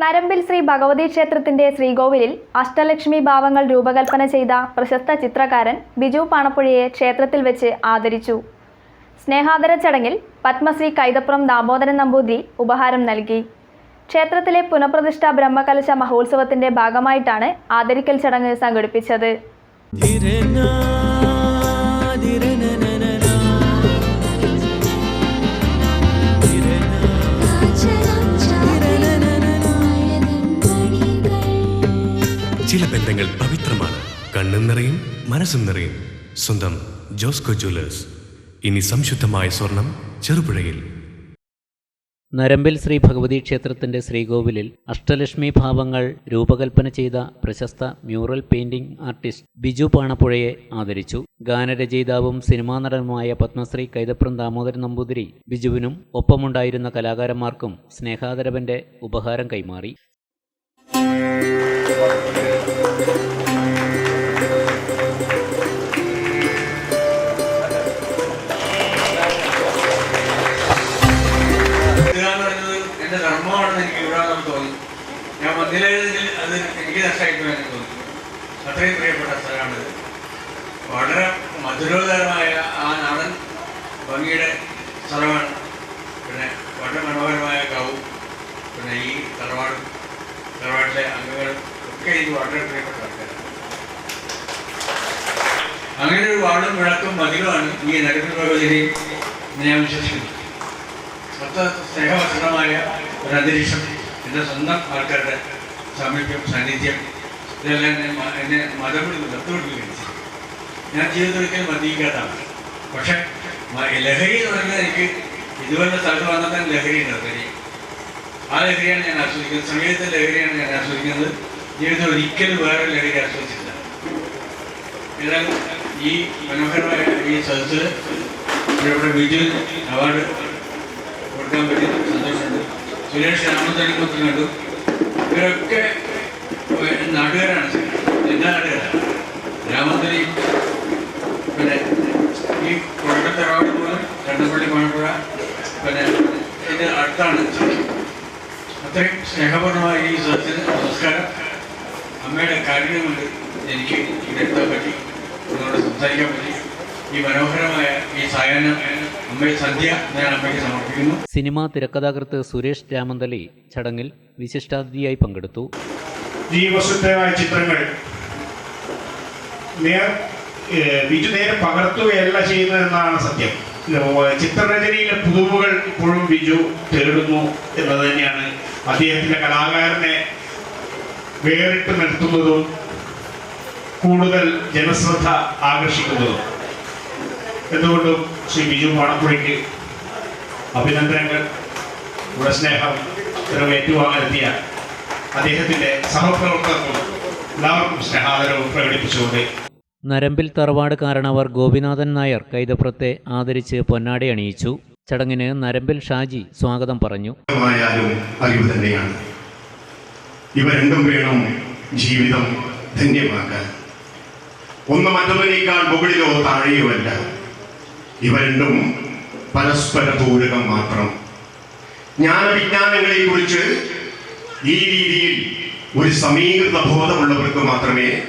നരമ്പിൽ ശ്രീ ഭഗവതി ക്ഷേത്രത്തിന്റെ ശ്രീകോവിലിൽ അഷ്ടലക്ഷ്മി ഭാവങ്ങൾ രൂപകൽപ്പന ചെയ്ത പ്രശസ്ത ചിത്രകാരൻ ബിജു പാണപ്പുഴയെ ക്ഷേത്രത്തിൽ വെച്ച് ആദരിച്ചു. സ്നേഹാദര ചടങ്ങിൽ പത്മശ്രീ കൈതപ്പുറം ദാമോദരൻ നമ്പൂതിരി ഉപഹാരം നൽകി. ക്ഷേത്രത്തിലെ പുനഃപ്രതിഷ്ഠ ബ്രഹ്മകലശ മഹോത്സവത്തിന്റെ ഭാഗമായിട്ടാണ് ആദരിക്കൽ ചടങ്ങ് സംഘടിപ്പിച്ചത്. ചില ബന്ധങ്ങൾ പവിത്രമാണ്. കണ്ണും നിറയും മനസ്സും നിറയും. സ്വന്തം ജോസ്കോ ജ്വല്ലേഴ്സ്. ഇനി സംശുദ്ധമായ സ്വർണം ചെറുപുഴയിൽ. നരമ്പിൽ ശ്രീ ഭഗവതി ക്ഷേത്രത്തിന്റെ ശ്രീകോവിലിൽ അഷ്ടലക്ഷ്മി ഭാവങ്ങൾ രൂപകൽപ്പന ചെയ്ത പ്രശസ്ത മ്യൂറൽ പെയിൻറിംഗ് ആർട്ടിസ്റ്റ് ബിജു പാണപ്പുഴയെ ആദരിച്ചു. ഗാനരചയിതാവും സിനിമാ നടനുമായ പത്മശ്രീ കൈതപ്രം ദാമോദരൻ നമ്പൂതിരി ബിജുവിനും ഒപ്പമുണ്ടായിരുന്ന കലാകാരന്മാർക്കും സ്നേഹാദരവന്റെ ഉപഹാരം കൈമാറി. എന്റെ ധർമ്മമാണെന്ന് എനിക്ക് ഇവിടെ തോന്നി. ഞാൻ വന്നില്ലെങ്കിൽ അത് എനിക്ക് നഷ്ടമായിട്ട് എനിക്ക് തോന്നി. അത്രയും പ്രിയപ്പെട്ട സ്ഥലമാണിത്. വളരെ മധുരോധരമായ ആ നാടൻ ഭംഗിയുടെ സ്ഥലമാണ്. പിന്നെ വളരെ മനോഹരമായ കാവും പിന്നെ ഈ തറവാടും തറവാട്ടിലെ അംഗങ്ങളും ഒക്കെ ആൾക്കാരാണ് അങ്ങനെ ഒരു വാടും വിളക്കും മതിലുമാണ് ഈ നരമ്പ് പ്രവചനെ ഞാൻ വിശ്വസിക്കുന്നു. അത്ര സ്നേഹവസരമായ ഒരു അന്തരീക്ഷം എന്റെ സ്വന്തം ആൾക്കാരുടെ സാമീപ്യം സാന്നിധ്യം ഇതെല്ലാം എന്നെ എന്നെ മതം ദത്തുപിടിക്കുകയും ചെയ്തു. ഞാൻ ജീവിതത്തിൽ ഒരിക്കലും മദ്യപിക്കാത്തതാണ്. പക്ഷേ ലഹരി എന്ന് പറഞ്ഞാൽ എനിക്ക് ഇതുപോലെ സ്ഥലത്ത് വന്നാൽ തന്നെ ലഹരി. ഉണ്ടാവും ആ ലഹരിയാണ് ഞാൻ ആസ്വദിക്കുന്നത്. സംഗീതത്തിന്റെ ലഹരിയാണ് ഞാൻ ആസ്വദിക്കുന്നത്. ജീവിതത്തിൽ ഒരിക്കലും വേറെ ലഹരി ആസ്വദിച്ചില്ല ഏതായാലും ഈ മനോഹരമായ ഈ സദസ്സിൽ ഇവിടെ വിജു അവാർഡ് കൊടുക്കാൻ പറ്റിയ സന്തോഷമുണ്ട്. സുരേഷ് രാമന്തളിക്കുത്തിൽ കണ്ടു ഇവരൊക്കെ നാട്ടുകാരാണ്. എല്ലാ നാട്ടുകാരാണ് രാമന്തലി പിന്നെ ഈ റോഡ് പോലും കണ്ണപ്പള്ളി മണപ്പുഴ പിന്നെ ഇത് അടുത്താണ്. അത്രയും സ്നേഹപൂർണമായ ഈ സദസ്സിന് നമസ്കാരം. അമ്മയുടെ കാരുണ്യം കൊണ്ട് എനിക്ക് ഇതെടുത്താൻ പറ്റി നിങ്ങളോട് സംസാരിക്കാൻ പറ്റി. ഈ മനോഹരമായ ഈ സായാഹ്നം അമ്മയെ സദ്യ ഞാൻ അമ്മയ്ക്ക് സമർപ്പിക്കുന്നു. സിനിമാ തിരക്കഥാകൃത്ത് സുരേഷ് രാമന്തലി ചടങ്ങിൽ വിശിഷ്ടാതിഥിയായി പങ്കെടുത്തു. ഈ ജീവശുദ്ധമായ ചിത്രങ്ങൾ നേർ ബിജു നേരെ പകർത്തുകയല്ല ചെയ്യുന്നതെന്നാണ് സത്യം. ചിത്രരചനയിലെ പുതുവുകൾ ഇപ്പോഴും ബിജു തേടുന്നു എന്നത് തന്നെയാണ് അദ്ദേഹത്തിന്റെ കലാകാരനെ വേറിട്ട് നിർത്തുന്നതും കൂടുതൽ ജനശ്രദ്ധ ആകർഷിക്കുന്നതും. എന്തുകൊണ്ടും ശ്രീ ബിജു പാണപ്പുഴയ്ക്ക് അഭിനന്ദനങ്ങൾ ഇവിടെ സ്നേഹം ഇത്രയും ഏറ്റുവാങ്ങാനെത്തിയ അദ്ദേഹത്തിന്റെ സഹപ്രവർത്തകർക്കും എല്ലാവർക്കും സ്നേഹാദരവും പ്രകടിപ്പിച്ചുകൊണ്ട് നരമ്പിൽ തറവാട് കാരണവർ ഗോപിനാഥൻ നായർ കൈതപ്രത്തെ ആദരിച്ച് പൊന്നാടി അണിയിച്ചു ചടങ്ങിന് നരമ്പിൽ ഷാജി സ്വാഗതം പറഞ്ഞു. തന്നെയാണ്. ഇവ രണ്ടും വേണം ജീവിതം ധന്യമാക്കാൻ. ഒന്ന് മറ്റൊന്നിനേക്കാൾ മുകളിലോ താഴെയോ അല്ല. ഇവ രണ്ടും പരസ്പര പൂരകം മാത്രം. ജ്ഞാനവിജ്ഞാനങ്ങളെ കുറിച്ച് ഈ രീതിയിൽ ഒരു സമീകൃത ബോധമുള്ളവർക്ക് മാത്രമേ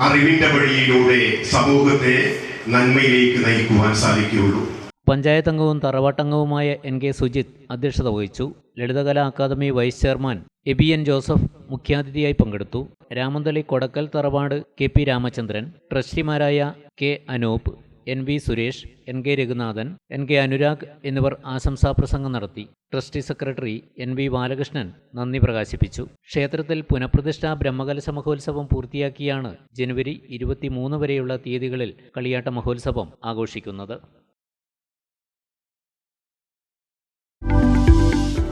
അറിവിന്റെ വഴിയിലൂടെ സമൂഹത്തെ നന്മയിലേക്ക് നയിക്കുവാൻ സാധിക്കുകയുള്ളൂ. പഞ്ചായത്ത് അംഗവും തറവാട്ടംഗവുമായ എൻ കെ സുജിത് അധ്യക്ഷത വഹിച്ചു. Lalithakala academy vice chairman Eby N Joseph മുഖ്യാതിഥിയായി പങ്കെടുത്തു. രാമന്തളി കൊടക്കൽ തറവാട് K P Ramachandran ട്രസ്റ്റിമാരായ K Anoop N V Suresh N K Raghunathan N K Anurag എന്നിവർ ആശംസാ പ്രസംഗം നടത്തി. Trustee secretary N V Balakrishnan നന്ദി പ്രകാശിപ്പിച്ചു. ക്ഷേത്രത്തിൽ പുനഃപ്രതിഷ്ഠാ ബ്രഹ്മകലശ മഹോത്സവം പൂർത്തിയാക്കിയാണ് ജനുവരി ഇരുപത്തിമൂന്ന് വരെയുള്ള തീയതികളിൽ കളിയാട്ട മഹോത്സവം ആഘോഷിക്കുന്നത്.